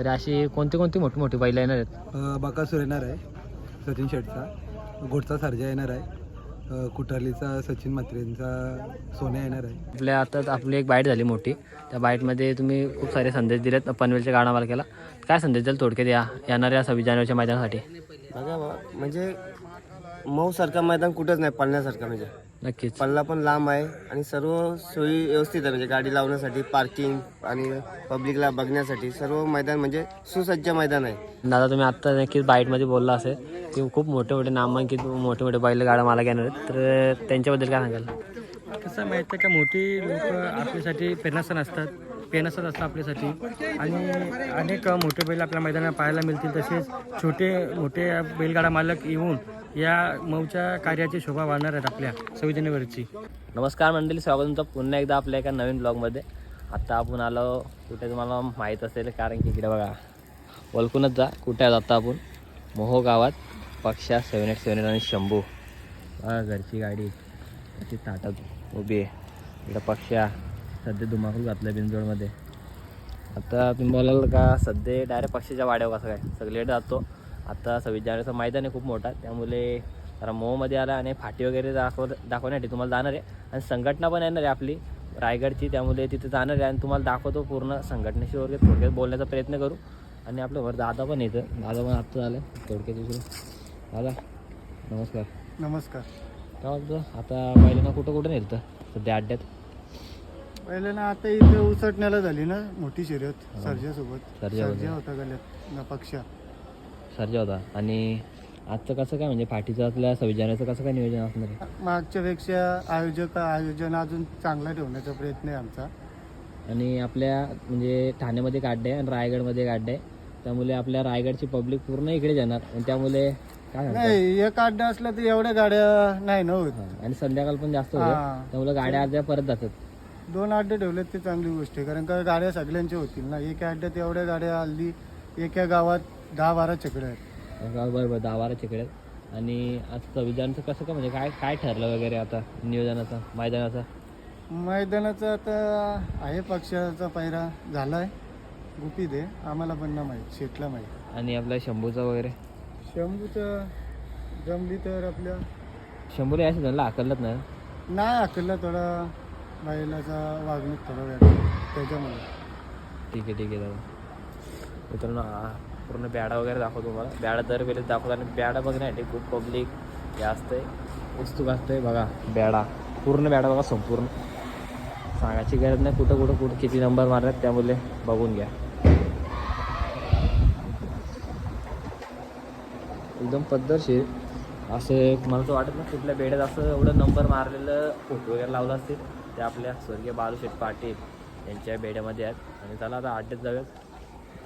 तर अशी कोणती कोणती मोठी मोठी बैल येणार आहेत? बकासूर येणार आहे सचिन शेटचा. घोडचा सर्जा येणार आहे. अ, कुटारलीचा सचिन म्हात्रेंचा सोन्या येणार आहे. आपल्या आता आपली एक बाईट झाली मोठी. त्या बाईटमध्ये तुम्ही खूप सारे संदेश दिलेत. पनवेलच्या गाडा मालकाला काय संदेश द्याल थोडक्यात या येणाऱ्या सव्वीस जानेवारीच्या मैदानासाठी? बघा बा, म्हणजे मऊसारखं मैदान कुठंच नाही पळण्यासारखं म्हणजे. नक्कीच. पल्ला पण लांब आहे आणि सर्व सोयी व्यवस्थित आहे म्हणजे गाडी लावण्यासाठी पार्किंग आणि पब्लिकला बघण्यासाठी सर्व मैदान म्हणजे सुसज्ज मैदान आहे. दादा तुम्ही आत्ता नक्कीच बाईटमध्ये बोलला असेल की खूप मोठे मोठे नामांकित मोठे मोठे बैल गाडा मालक येणार आहेत. तर त्यांच्याबद्दल काय सांगाल? कसं माहिती आहे का मोठी लोक आपल्यासाठी प्रेरणास्थान असतात प्रेरणास्थान असतात आपल्यासाठी. आणि अनेक मोठे बैल आपल्या मैदानात पाहायला मिळतील तसेच छोटे मोठे बैलगाडा मालक येऊन या मऊच्या कार्याची शोभा वाढणार आहेत आपल्या सव्वीस जानेवारीची नमस्कार मंडळी स्वागत तुमचं. पुन्हा एकदा आपल्या एका नवीन ब्लॉगमध्ये. आत्ता आपण आलो कुठे तुम्हाला माहीत असेल कारण की इकडे बघा ओळखूनच जा कुठे आहे आता आपण? मोहो गावात पक्षा सेवन एट सेवन एट आणि शंभू. घरची गाडी अशी ताटात उभी आहे. इकडं पक्षा सध्या धुमाकूल घातलं बिंजोडमध्ये आता तुम्ही बोलाल का सध्या डायरेक्ट पक्षाच्या वाड्यावर कसं काय? सगळीकडे जातो. आता सव्वीस जानेवारीचं मैदान आहे खूप मोठा. त्यामुळे जरा मोहमध्ये आला आणि फाटी वगैरे दाखव दाखवण्यासाठी तुम्हाला जाणार आहे. आणि संघटना पण येणार आहे आपली रायगडची. त्यामुळे तिथे जाणार आहे आणि तुम्हाला दाखवतो पूर्ण संघटनेशी वगैरे थोडक्यात बोलण्याचा प्रयत्न करू. आणि आपल्यावर दादा पण येतं दादा पण आत्ता झालं. थोडक्यात दुसरं दादा नमस्कार. नमस्कार. काय वाटतं आता पहिल्यांदा कुठं कुठं नेलं सध्या अड्ड्यात. पहिले ना आता इथे उसटण्याला झाली ना मोठी शर्यत. सर्जासोबत. सर्जा होता. गल्यात ना पक्षा. सर्जा होता. आणि आजचं कसं काय म्हणजे आपल्या सव्वीस जानेवारीचं कसं काय नियोजन असणार आहे? मागच्या पेक्षा आयोजक आयोजन अजून चांगला ठेवण्याचा प्रयत्न आहे आमचा. आणि आपल्या म्हणजे ठाण्यामध्ये काढडे आणि रायगडमध्ये काढडे त्यामुळे आपल्या रायगडची पब्लिक पूर्ण इकडे जाणार. आणि त्यामुळे काय म्हणतात? नाही एक अड्डा असला तर एवढ्या गाड्या नाही ना होत. आणि संध्याकाळ पण जास्त होते. त्यामुळे गाड्या अर्ध्या परत जातात. दोन अड्डे ठेवलेत ते चांगली गोष्ट आहे. कारण का गाड्या सगळ्यांच्या होतील ना. एका अड्ड्यात एवढ्या गाड्या हल्ली एका गावात दहा बारा चकडे आहेत. बरोबर बरं दहा बारा तिकडे आणि आज सव्वीस जानेवारीचं कसं काय म्हणजे काय काय ठरलं वगैरे आता नियोजनाचं मैदानाचं? मैदानाचा आता आहे पक्षाचा पायरा झालाय. गुपित आहे आम्हाला पण ना माहीत शेटला माहीत. आणि आपल्या शंभूचं वगैरे? शंभूचं जमली तर आपल्या शंभूला या सीझनला आकलत नाही नाही आकलला थोडा बैलाचा वागणूक थोडा वेगळा त्याच्यामुळे. ठीक आहे ठीक आहे दादा. मित्रांनो पूर्ण बॅडा वगैरे दाखवतो तुम्हाला. बॅडा दर वेळेस दाखवतो आणि बॅडा बघण्यासाठी खूप पब्लिक हे असतंय. उत्सुक असतंय बघा बॅडा. पूर्ण बॅडा बघा संपूर्ण. सांगायची गरज नाही कुठं कुठं कुठं किती नंबर मारतात त्यामुळे बघून घ्या. एकदम पद्धतशीर. असं मला तर वाटत नाही कुठल्या बेड्यात असं एवढं नंबर मारलेलं फोटो वगैरे लावलं असतील. ते आपल्या स्वर्गीय बालूशेठ पाटील यांच्या बेड्यामध्ये आहेत. आणि चला आता अड्ड्यात जाऊयात.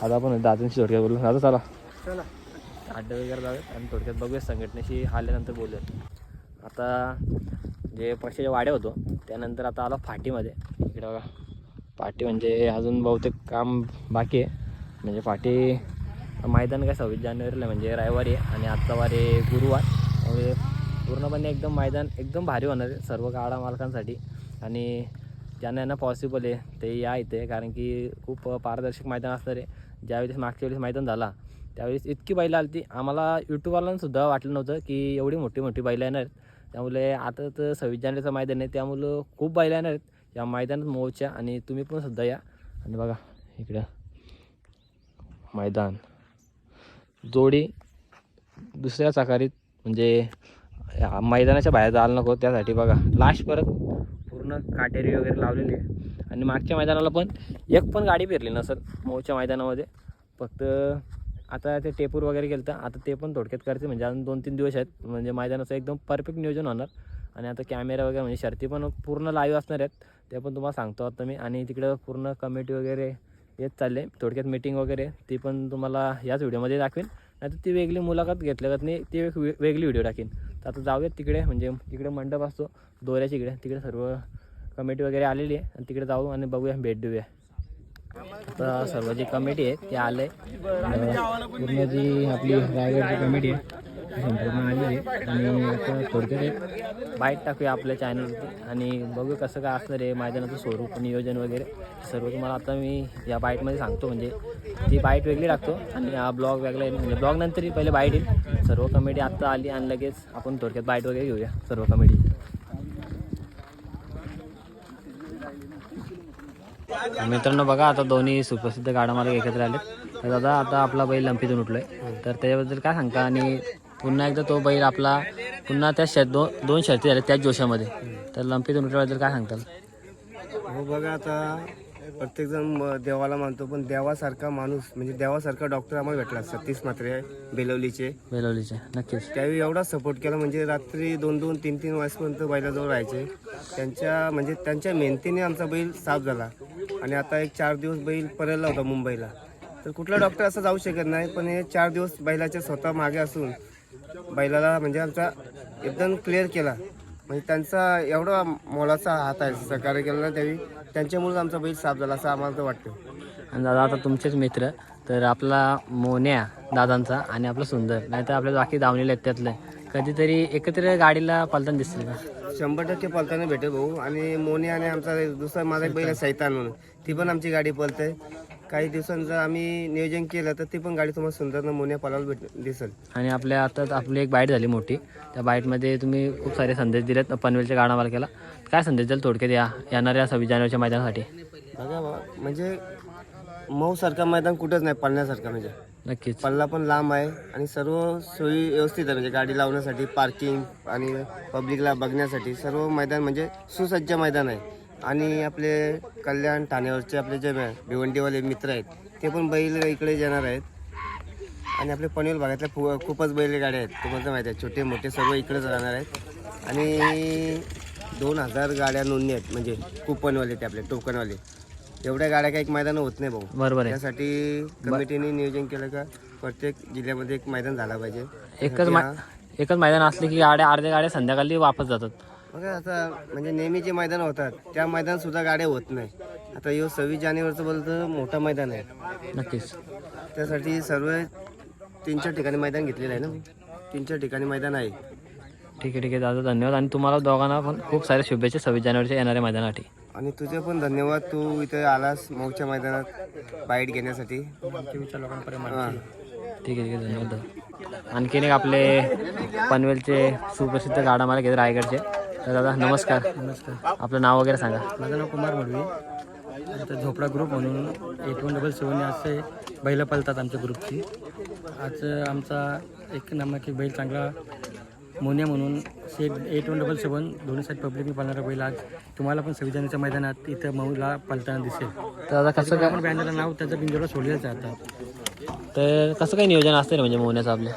आता आपण दादांशी थोडक्यात बोलू. आता चला. चला. अड्डे वगैरे जाऊयात आणि थोडक्यात बघूया संघटनेशी आल्यानंतर बोलूयात आता जे पक्षाच्या वाड्या होतो त्यानंतर आता आलो फाटीमध्ये. इकडे बघा. फाटी म्हणजे अजून बहुतेक काम बाकी आहे. म्हणजे फाटी मैदान काय सव्वीस जानेवारीला म्हणजे रविवारी आहे. आणि आजचा वार आहे गुरुवार. त्यामुळे पूर्णपणे एकदम मैदान एकदम भारी होणार आहे सर्व गाडा मालकांसाठी. आणि ज्यांना यांना पॉसिबल आहे ते या इथे. कारण की खूप पारदर्शक मैदान असणार आहे. ज्यावेळेस मागच्या वेळेस मैदान झाला त्यावेळेस इतकी बैलं आली ती आम्हाला यूट्यूबवाल्यांसुद्धा वाटलं नव्हतं की एवढी मोठी मोठी बैलं येणार. त्यामुळे आता तर सव्वीस जानेवारीचं मैदान आहे. त्यामुळं खूप बैलं येणार आहेत. या मैदानात मोच्या आणि तुम्ही पण सुद्धा या. आणि बघा इकडं मैदान. जोडी दुसऱ्या चाकारीत म्हणजे या मैदानाच्या बाहेर जायला नको. त्यासाठी बघा लास्ट परत पूर्ण काटेरी वगैरे लावलेली आहे. आणि मागच्या मैदानाला पण एक पण गाडी फिरली नसेल मोच्या मैदानामध्ये. फक्त आता ते टेपूर वगैरे गेलं तर आता ते पण थोडक्यात करते म्हणजे अजून दोन तीन दिवस आहेत. म्हणजे मैदानाचं एकदम परफेक्ट नियोजन होणार. आणि आता कॅमेरा वगैरे म्हणजे शर्ती पण पूर्ण लाईव्ह असणार आहेत. ते पण तुम्हाला सांगतो आता मी. आणि तिकडं पूर्ण कमिटी वगैरे येत चालले. थोडक्यात मीटिंग वगैरे ती पण तुम्हाला याच व्हिडिओमध्ये दाखवेन. नाहीतर ती वेगळी मुलाखत घेतल्या जात नाही ती एक वेगळी व्हिडिओ टाकेन. तर आता जाऊयात तिकडे. म्हणजे तिकडे मंडप असतो दोऱ्याच्या इकडे. तिकडे सर्व कमिटी वगैरे आलेली आहे. आणि तिकडे जाऊ आणि बघूया भेट देऊया. आता सर्व जी कमिटी आहे ते आलं आहे पूर्ण जी आपली रायगडची कमिटी आहे संपूर्ण आलेली आहे. आणि आता थोडक्यात एक बाईट टाकूया आपल्या चॅनलवरती आणि बघू कसं काय असणार आहे मैदानाचं स्वरूप नियोजन वगैरे. सर्व तुम्हाला आता मी या बाईटमध्ये सांगतो. म्हणजे ती बाईट वेगळी टाकतो आणि हा ब्लॉग वेगळा येईल म्हणजे ब्लॉग नंतर पहिले बाईट येईल. सर्व कमेडी आत्ता आली आणि लगेच आपण थोडक्यात बाईट वगैरे घेऊया. सर्व कमेडी मित्रांनो बघा आता दोन्ही सुप्रसिद्ध गाडा एकत्र आले तर दादा आता आपला बैल लंपीतून उठलोय. तर त्याच्याबद्दल काय सांगता? आणि पुन्हा एकदा तो बैल आपला पुन्हा त्या शर्त दोन दोन शर्ती झाल्या त्याच जोशामध्ये. तर लंपीतून उठल्याबद्दल काय सांगताल? हो बघा आता प्रत्येकजण देवाला मानतो पण देवासारखा माणूस म्हणजे देवासारखा डॉक्टर आम्हाला भेटला सतीश मात्रे बेलवलीचे. बेलवलीचे नक्कीच. त्यावेळी एवढा सपोर्ट केला म्हणजे रात्री दोन दोन तीन तीन वाजेपर्यंत बैलाजवळ राहायचे. त्यांच्या म्हणजे त्यांच्या मेहनतीने आमचा बैल साफ झाला. आणि आता एक चार दिवस बैल परळला होता मुंबईला. तर कुठला डॉक्टर असं जाऊ शकत नाही पण हे चार दिवस बैलाचे स्वतः मागे असून बैलाला म्हणजे आमचा एकदम क्लिअर केला. म्हणजे त्यांचा एवढा मोलाचा हात आहे सहकार्य केला त्यावेळी. त्यांच्यामुळे आमचा बैल साफ झाला असं आम्हाला तर वाटतं आणि दादा आता तुमचेच मित्र तर आपला मोन्या दादांचा आणि आपला सुंदर नाही तर आपल्या बाकी दावणीला आहेत त्यातलं. कधीतरी एकत्र गाडीला पलताना दिसतील का? शंभर टक्के पलताना भेटेल भाऊ. आणि मोने आणि आमचा दुसरा माझा एक बैल आहे सैतान म्हणून. ती पण आमची गाडी पलते काही दिवसांचं आम्ही नियोजन केलं तर ती पण गाडी तुम्हाला सुंदर मोन्या पलायला भेट दिसेल. आणि आपल्या आता आपली एक बाईट झाली मोठी. त्या बाईटमध्ये तुम्ही खूप सारे संदेश दिलेत. पनवेलच्या गाडा मालकाला. काय संदेश द्याल थोडक्यात या येणाऱ्या सव्वीस जानेवारीच्या मैदानासाठी? बघा बा, म्हणजे मऊ सारखं मैदान कुठंच नाही पळण्यासारखं म्हणजे. नक्कीच. पल्ला पण लांब आहे आणि सर्व सोयी व्यवस्थित आहे म्हणजे गाडी लावण्यासाठी पार्किंग आणि पब्लिकला बघण्यासाठी सर्व मैदान म्हणजे सुसज्ज मैदान आहे. आणि आपले कल्याण ठाण्यावरचे आपले जे भिवंडीवाले मित्र आहेत ते पण बैल इकडे येणार आहेत. आणि आपले पनवेल भागातल्या फु खूपच बैल गाड्या आहेत तुम्हाला माहिती आहे छोटे मोठे सर्व इकडेच राहणार आहेत. आणि दोन हजार गाड्या नोंदणी आहेत म्हणजे कुपनवाले ते आपले टोकनवाले. एवढ्या गाड्या काही एक मैदान होत नाही भाऊ. बरोबर आहे. त्यासाठी कमिटीने नियोजन केलं का प्रत्येक जिल्ह्यामध्ये एक मैदान झाला पाहिजे. एकच मै एकच मैदान असले की गाड्या अर्ध्या गाड्या संध्याकाळी वापस जातात. बघा आता म्हणजे नेहमी जे मैदान होतात त्या मैदान सुद्धा गाड्या होत नाही. आता यो सव्वीस जानेवारीचं बोलतं मोठं मैदान आहे. नक्कीच. त्यासाठी सर्व तीन चार ठिकाणी मैदान घेतलेलं आहे ना? तीन चार ठिकाणी मैदान आहे. ठीक आहे ठीक आहे. दादा धन्यवाद. आणि तुम्हाला दोघांना पण खूप साऱ्या शुभेच्छा सव्वीस जानेवारीच्या येणाऱ्या मैदानासाठी. आणि तुझे पण धन्यवाद. तू इथे आलास मौच्या मैदानात बाईट घेण्यासाठी. हां. ठीक आहे ठीक आहे. धन्यवाद दादा. आणखीन एक आपले पनवेलचे सुप्रसिद्ध गाडा मला घेत रायगडचे. तर दादा नमस्कार नमस्कार. आपलं नाव वगैरे सांगा. माझं नाव कुमार मडवी. आता झोपडा ग्रुप म्हणून एट वन डबल सेवन असे बैल पळतात आमच्या ग्रुपची आज आमचा एक नामाकी बैल चांगला मोन्या म्हणून से एट वन डबल सेवन दोन्ही साईड पब्लिकने पळणारा बैल आज तुम्हाला पण संविधानाच्या मैदानात इथं मऊला पळताना दिसेल. तर दादा कसं काय? आपण बँडाला नाव त्याचं बिंजोला सोडलेलं आता. तर कसं काय नियोजन असतं म्हणजे मोहण्याचं आपल्या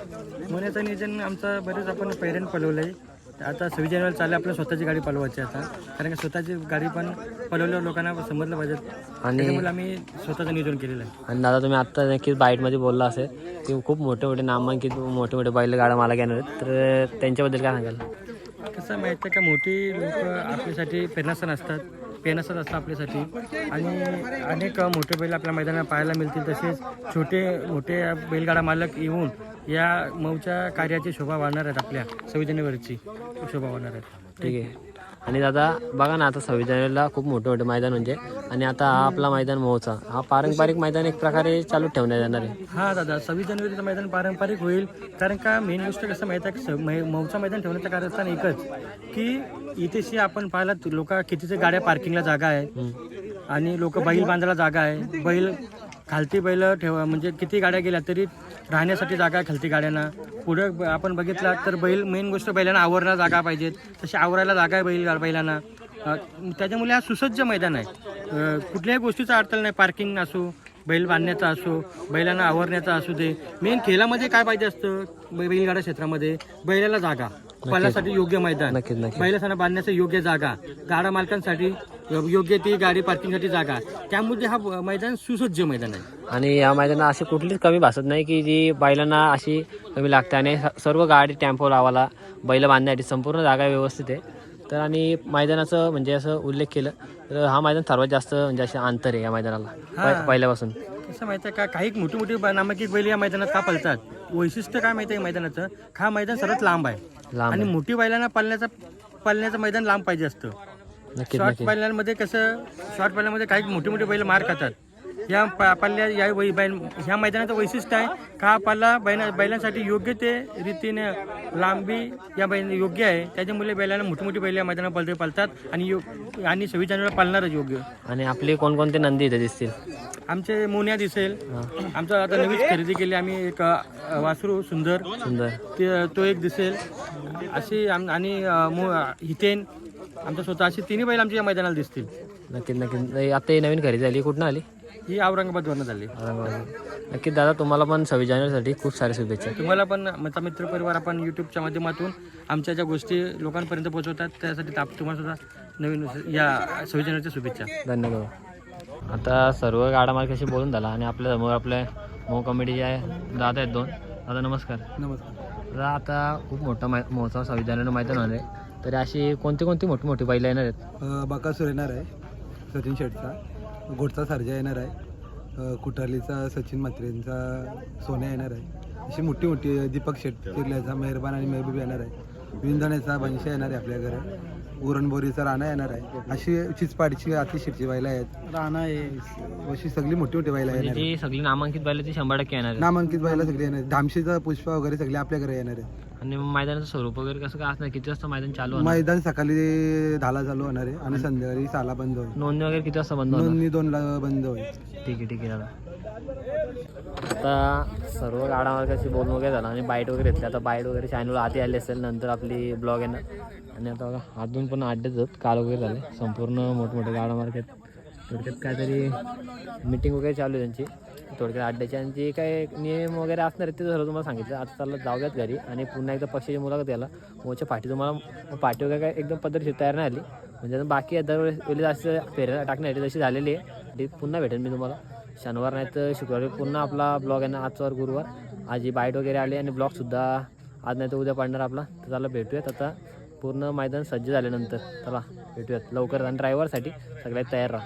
मोन्याचं नियोजन आमचं बरेच आपण पैरण पळवलं आहे आता सव्वीस जानेवारी चालले आपल्या स्वतःची गाडी पळवायची आता. कारण की स्वतःची गाडी पण पळवल्यावर लोकांना समजलं पाहिजे. आणि त्याच्यामुळे आम्ही स्वतःचं नियोजन केलेलं आहे. आणि दादा तुम्ही आत्ता नक्कीच बाईटमध्ये बोलला असेल की खूप मोठे मोठे नामांकित मोठे मोठे बैल गाडा मला घेणार आहेत. तर त्यांच्याबद्दल काय सांगाल? कसं माहिती आहे का मोठी लोक आपल्यासाठी पेनासन असतात. पेनासन असतात आपल्यासाठी. आणि अनेक मोठे बैल आपल्या मैदानात पाहायला मिळतील. तसेच छोटे मोठे बैलगाडा मालक येऊन या मऊच्या कार्याची शोभा वाढणार आहेत आपल्या. सव्वीस जानेवारीची शोभा वाढणार आहेत. ठीक आहे. आणि दादा बघा ना आता सव्वीस जानेवारीला खूप मोठे मोठे मैदान म्हणजे. आणि आता हा आपला मैदान मोहचा हा पारंपरिक मैदान एक प्रकारे चालू ठेवण्यात येणार आहे. हा दादा सव्वीस जानेवारीचं मैदान पारंपरिक होईल. कारण का मेन गोष्ट कसं माहिती आहे मऊचं मैदान ठेवण्याचं कारस्थान एकच की इथेशी आपण पाहिला लोक कितीच्या गाड्या पार्किंगला जागा आहे. आणि लोक बैल बांधायला जागा आहे. बैल खालती बैल ठेवा म्हणजे किती गाड्या गेल्या तरी राहण्यासाठी जागा आहे खालती गाड्यांना. पुढं आपण बघितला तर बैल मेन गोष्ट बैलांना आवरायला जागा पाहिजेत. तशी आवरायला जागा आहे बैल बैलांना. त्याच्यामुळे हा सुसज्ज मैदान आहे. कुठल्याही गोष्टीचा अडथळा नाही. पार्किंग असो बैल बांधण्याचा असो बैलांना आवरण्याचा असू दे. मेन खेळामध्ये काय पाहिजे असतं? बैलगाडा क्षेत्रामध्ये? बैलाला जागा. पळण्यासाठी योग्य मैदान. बैलांना बांधण्यासाठी योग्य जागा. गाडा मालकांसाठी योग्य ती गाडी पार्किंगसाठी जागा. त्यामुळे हा मैदान सुसज्ज मैदान आहे. आणि या मैदानात अशी कुठलीच कमी भासत नाही की जी बैलांना अशी कमी लागते आणि स- सर्व गाडी टेम्पो लावायला बैल बांधण्यासाठी संपूर्ण जागा व्यवस्थित आहे. तर आणि मैदानाचं म्हणजे असं उल्लेख केलं तर हा मैदान सर्वात जास्त म्हणजे असे अंतर आहे या मैदानाला पहि- पहिल्यापासून. कसं माहिती आहे का? काही मोठी मोठी ब- नामांकित बैल या मैदानात का पळतात? वैशिष्ट्य काय माहिती आहे मैदानाचं? हा मैदान सर्वात लांब आहे. लांब आणि. मोठी बैलांना पाळण्याचा पळण्याचं मैदान लांब पाहिजे असतं. नक्कीच शॉर्ट नक्कीच. पल्ल्यामध्ये कसं शॉर्ट पल्ल्यामध्ये काही मोठे मोठे बैल मार खातात. या प- पल्ल्या या वै बैल ह्या मैदानाचं वैशिष्ट्य आहे का हा पल्ला बैला बैलांसाठी योग्य ते रीतीने लांबी या बैल योग्य आहे. त्याच्यामुळे बैलांना मोठी मोठी बैल या मैदानात पलते पळतात आणि यो आणि सव्वीस जानेवारी पाळणारच योग्य. आणि आपले कोणकोणते नंदी इथे दिसतील? आमचे मोन्या दिसेल. हा. आमचं आता नवीच खरेदी केली आम्ही एक अ, वासरू सुंदर. सुंदर. ते तो एक दिसेल. अशी आम- आणि अ, मो हितेन. आमच्या स्वतः अशी तिन्ही बैल आमच्या या मैदानाला दिसतील. नक्कीच नक्कीच. नाही, आता ही नवीन खरेदी झाली. कुठनं आली? ही औरंगाबादवरनं झाली. औरंगाबाद. नक्कीच दादा तुम्हाला पण सव्वीस जानेवारीसाठी खूप साऱ्या शुभेच्छा. तुम्हाला पण माझा मित्र परिवार आपण यूट्यूबच्या माध्यमातून आमच्या ज्या गोष्टी लोकांपर्यंत पोहोचवतात त्यासाठी ताप- तुम्हाला सुद्धा नवीन या सव्वीस जानेवारीच्या शुभेच्छा. धन्यवाद. आता सर्व गाडा मार्ग कशी बोलून झाला आणि आपल्यासमोर आपल्या मो कमिटीचे आहे दादा आहेत दोन. दादा नमस्कार. नमस्कार. दादा आता खूप मोठा मै महोत्सव जानेवारी मैदान आहे. तर अशी कोणती कोणती मोठी मोठी बैल येणार आहेत? बकासूर येणार आहे सचिन शेटचा. घोडचा सारजा येणार आहे. अ, सचिन म्हात्रेंचा सोन्या येणार आहे. अशी मोठी मोठी दीपक शेट तिरल्याचा मेहरबान आणि मेहबूब येणार आहे. विंधण्याचा बनशा येणार आहे आपल्या घरात उरणबोरीचा राणा येणार आहे. अशी चिचपाडची अतिशिरची बैला आहेत. राणा आहे. अशी सगळी मोठी मोठी बैला म्हणजे येणार आहे जी सगळी नामांकित बैलं ती शंभर टक्के येणार आहेत. नामांकित बैला सगळी येणार आहेत. धामशीचा पुष्पा वगैरे सगळे आपल्या घरी येणार आहे आणि मैदानाचं स्वरूप वगैरे कसं काय असणार? किती वाजता मैदान चालू होणार? मैदान सकाळी दहाला चालू होणार आहे आणि संध्याकाळी सहाला बंद होईल. नोंदणी वगैरे किती वाजता बंद होणार? नोंदणी दोनला बंद होईल. ठीक आहे ठीक आहे दादा. आता सर्व गाडा मार्गाची बोलणं वगैरे झालं आणि बाईट वगैरे घेतली. आता बाईट वगैरे चॅनल आधी आली असेल नंतर आपली ब्लॉग येणार आणि आता बघा अजून पण अड्डेच आहेत. काल वगैरे झाले. संपूर्ण मोठमोठे गाडा मार्केट थोडक्यात काहीतरी मीटिंग वगैरे चालू आहे त्यांची. थोडक्यात अड्ड्याची आणि जे काय नियम वगैरे असणार आहेत ते सर्व तुम्हाला सांगितलं. आता चाललं जाऊयात घरी आणि पुन्हा एकदा पक्षाची मुलाखत द्यायला मोच्या पाठी तुम्हाला पाठी वगैरे काय एकदम पद्धतशीर तयार नाही आली. म्हणजे आता बाकी दरवेळेस असं फेऱ्या टाकण्यासाठी तशी झालेली आहे. ती पुन्हा भेटेन मी तुम्हाला. शनिवार नाही तर शुक्रवारी. पुन्हा आपला ब्लॉग आहे ना आजवर गुरुवार. आजी बाईट वगैरे आली आणि ब्लॉगसुद्धा आज नाही तर उद्या पडणार आपला. तर त्याला भेटूयात आता. पूर्ण मैदान सज्ज झाल्यानंतर चला भेटूयात. लवकर आणि ड्रायव्हरसाठी सगळ्यात तयार राहा.